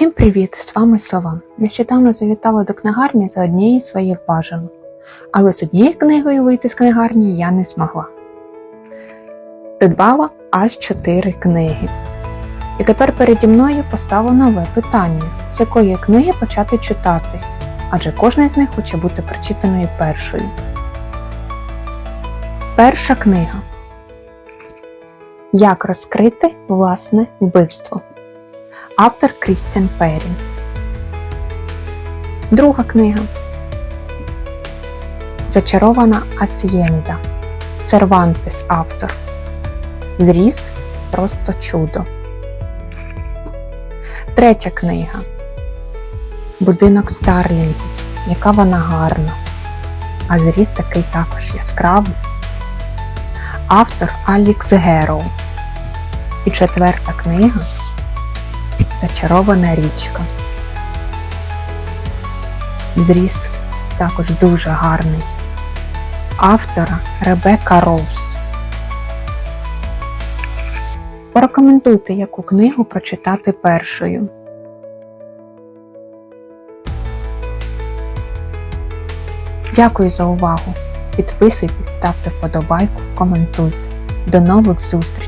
Всім привіт! З вами Сова. Нещодавно завітала до книгарні за однією з своїх бажанок, але з однією книгою вийти з книгарні я не змогла. Придбала аж 4 книги. І тепер переді мною постало нове питання, з якої книги почати читати, адже кожна з них хоче бути прочитаною першою. Перша книга Як розкрити власне вбивство. Автор Крістіан Перрі. Друга книга Зачарована Асієнда. Сервантес автор. Зріс просто чудо. Третя книга Будинок Старлінгів. Яка вона гарна. А зріс такий також яскравий. Автор Алікс Героу. І четверта книга Зачарована річка. Зріс також дуже гарний. Автора Ребека Роуз. Порекомендуйте, яку книгу прочитати першою. Дякую за увагу. Підписуйтесь, ставте вподобайку, коментуйте. До нових зустрічей!